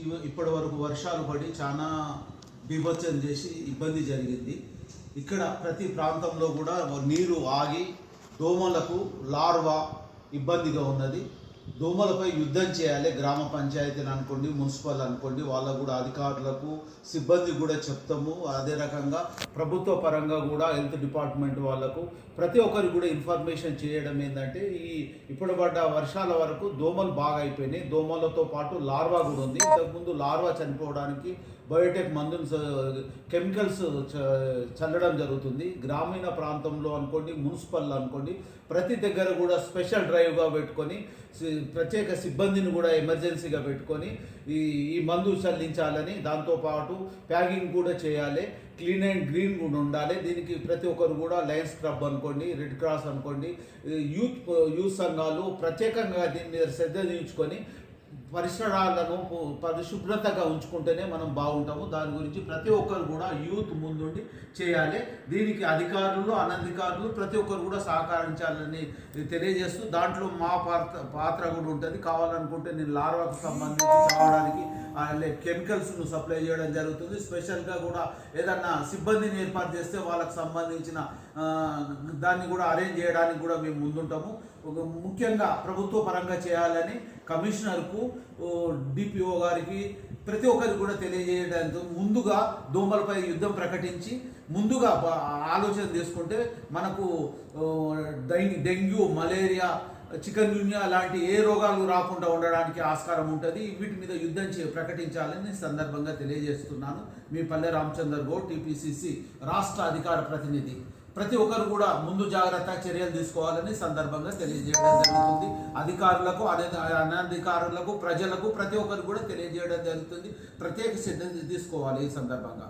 ఇప్పటి వరకు వర్షాలు పడి చాలా బీభత్సం చేసి ఇబ్బంది జరిగింది. ఇక్కడ ప్రతి ప్రాంతంలో కూడా నీరు ఆగి దోమలకు లార్వా ఇబ్బందిగా ఉన్నది. దోమలపై యుద్ధం చేయాలి గ్రామ పంచాయతీని అనుకోండి మున్సిపల్ అనుకోండి వాళ్ళకు కూడా అధికారులకు సిబ్బంది కూడా చెప్తాము. అదే రకంగా ప్రభుత్వ పరంగా కూడా హెల్త్ డిపార్ట్మెంట్ వాళ్ళకు ప్రతి ఒక్కరికి కూడా ఇన్ఫర్మేషన్ చేయడం ఏంటంటే ఈ ఇప్పుడు పడ్డ వర్షాల వరకు దోమలు బాగా అయిపోయినాయి. దోమలతో పాటు లార్వా కూడా ఉంది. ఇంతకుముందు లార్వా చనిపోవడానికి బయోటెక్ మందులు కెమికల్స్ చ- చల్లడం జరుగుతుంది. గ్రామీణ ప్రాంతంలో అనుకోండి మున్సిపల్ అనుకోండి ప్రతి దగ్గర కూడా స్పెషల్ డ్రైవ్గా పెట్టుకొని ప్రత్యేక సిబ్బందిని కూడా ఎమర్జెన్సీగా పెట్టుకొని ఈ ఈ మందు చల్లించాలని దాంతోపాటు ప్యాకింగ్ కూడా చేయాలి. క్లీన్ అండ్ గ్రీన్ కూడా ఉండాలి. దీనికి ప్రతి ఒక్కరు కూడా లయన్స్ క్లబ్ అనుకోండి రెడ్ క్రాస్ అనుకోండి యూత్ యూత్ సంఘాలు ప్రత్యేకంగా దీని మీద శ్రద్ధ తీయించుకొని పరిసరాలను పరిశుభ్రతగా ఉంచుకుంటేనే మనం బాగుంటాము. దాని గురించి ప్రతి ఒక్కరు కూడా యూత్ ముందుండి చేయాలి. దీనికి అధికారులు అనధికారులు ప్రతి ఒక్కరు కూడా సహకరించాలని తెలియజేస్తూ దాంట్లో మా పాత్ర పాత్ర కూడా ఉంటుంది. కావాలనుకుంటే నేను లార్వాకు సంబంధించి కావడానికి కెమికల్స్ను సప్లై చేయడం జరుగుతుంది. స్పెషల్గా కూడా ఏదన్నా సిబ్బందిని ఏర్పాటు చేస్తే వాళ్ళకి సంబంధించిన దాన్ని కూడా అరేంజ్ చేయడానికి కూడా మేము ముందుంటాము. ముఖ్యంగా ప్రభుత్వ పరంగా చేయాలని కమిషనర్కు డిపిఓ గారికి ప్రతి ఒక్కరికి కూడా తెలియజేయడంతో ముందుగా దోమలపై యుద్ధం ప్రకటించి ముందుగా ఆలోచన చేసుకుంటే మనకు డెంగ్యూ మలేరియా చికెన్ గున్యా లాంటి ఏ రోగాలు రాకుండా ఉండడానికి ఆస్కారం ఉంటుంది. వీటి మీద యుద్ధం చే ప్రకటించాలని సందర్భంగా తెలియజేస్తున్నాను. మీ పల్లె రామచందర్ గౌడ్ టీపీసీసీ రాష్ట్ర అధికార ప్రతినిధి. ప్రతి ఒక్కరు కూడా ముందు జాగ్రత్త చర్యలు తీసుకోవాలని సందర్భంగా తెలియజేయడం జరుగుతుంది. అధికారులకు అనధికారులకు ప్రజలకు ప్రతి ఒక్కరు కూడా తెలియజేయడం జరుగుతుంది. ప్రత్యేక సిద్ధం తీసుకోవాలి ఈ సందర్భంగా.